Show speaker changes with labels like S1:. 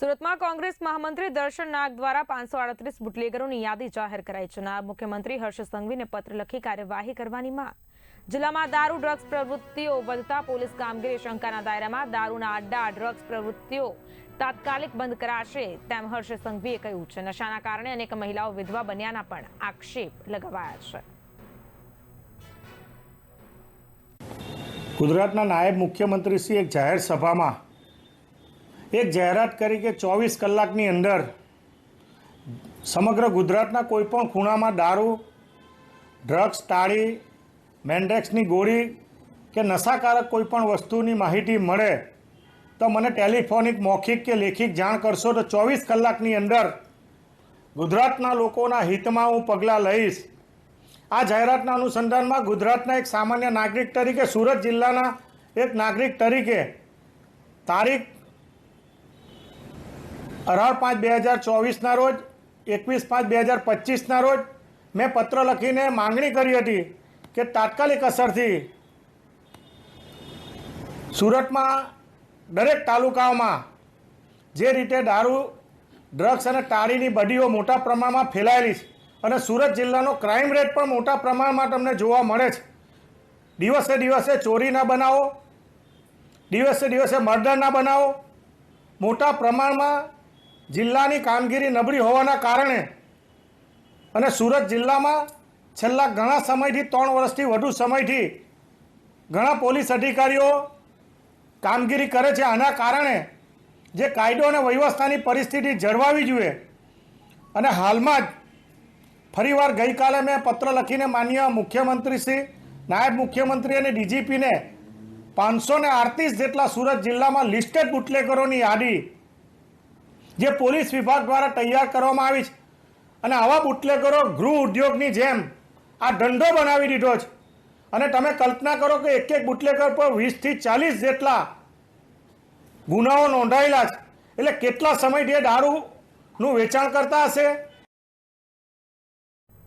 S1: સુરતમાં કોંગ્રેસ મહામંત્રી દર્શન નાગ દ્વારા પાંચસો આડત્રીસ બુટલેગરોની યાદી જાહેર કરાઈ છે. નાયબ મુખ્યમંત્રી હર્ષ સંઘવીને પત્ર લખી કાર્યવાહી કરવાની માંગ. જિલ્લામાં દારૂ, ડ્રગ્સ પ્રવૃત્તિઓ વધતા પોલીસ કામગીરી શંકાના દાયરામાં દારૂના અડ્ડા, ડ્રગ્સ પ્રવૃત્તિઓ તાત્કાલિક બંધ કરાશે તેમ હર્ષ સંઘવીએ કહ્યું છે. નશાના કારણે અનેક મહિલાઓ વિધવા બન્યાના પણ આક્ષેપ લગાવાયા છે.
S2: ગુજરાતના નાયબ મુખ્યમંત્રીશ્રી એક જાહેર સભામાં એક જાહેરાત કરી કે ચોવીસ કલાકની અંદર સમગ્ર ગુજરાતના કોઈપણ ખૂણામાં દારૂ ડ્રગ્સ તાળી મેન્ડેક્સની ગોળી કે નશાકારક કોઈપણ વસ્તુની માહિતી મળે તો મને ટેલિફોનિક, મૌખિક કે લેખિક જાણ કરશો તો ચોવીસ કલાકની અંદર ગુજરાતના લોકોના હિતમાં હું પગલાં લઈશ. આ જાહેરાતના અનુસંધાનમાં ગુજરાતના એક સામાન્ય નાગરિક તરીકે, સુરત જિલ્લાના એક નાગરિક તરીકે તારીખ અઢાર પાંચ બે હજાર ચોવીસના રોજ, એકવીસ પાંચ બે હજાર પચીસના રોજ મેં પત્ર લખીને માંગણી કરી હતી કે તાત્કાલિક અસરથી સુરતમાં દરેક તાલુકાઓમાં જે રીતે દારૂ, ડ્રગ્સ અને તાળીની બડીઓ મોટા પ્રમાણમાં ફેલાયેલી છે અને સુરત જિલ્લાનો ક્રાઇમ રેટ પણ મોટા પ્રમાણમાં તમને જોવા મળે છે. દિવસે દિવસે ચોરીના બનાવો, દિવસે દિવસે મર્ડરના બનાવો, મોટા પ્રમાણમાં જિલ્લાની કામગીરી નબળી હોવાના કારણે અને સુરત જિલ્લામાં છેલ્લા ઘણા સમયથી, ત્રણ વર્ષથી, વધુ સમયથી ઘણા પોલીસ અધિકારીઓ કામગીરી કરે છે. આના કારણે જે કાયદો અને વ્યવસ્થાની પરિસ્થિતિ જળવાવી જોઈએ. અને હાલમાં જ ફરીવાર ગઈકાલે મેં પત્ર લખીને માન્ય મુખ્યમંત્રી શ્રી, નાયબ મુખ્યમંત્રી અને ડીજીપીને પાંચસો ને જેટલા સુરત જિલ્લામાં લિસ્ટેડ બુટલેગરોની યાદી જે પોલીસ વિભાગ દ્વારા તૈયાર કરવામાં આવી છે. અને આવા બુટલેગરો ગૃહ ઉદ્યોગની જેમ આ ધંધો બનાવી દીધો છે. અને તમે કલ્પના કરો કે એક એક બુટલેગર પર વીસથી ચાલીસ જેટલા ગુનાઓ નોંધાયેલા છે. એટલે કેટલા સમયથી દારૂનું વેચાણ કરતા હશે?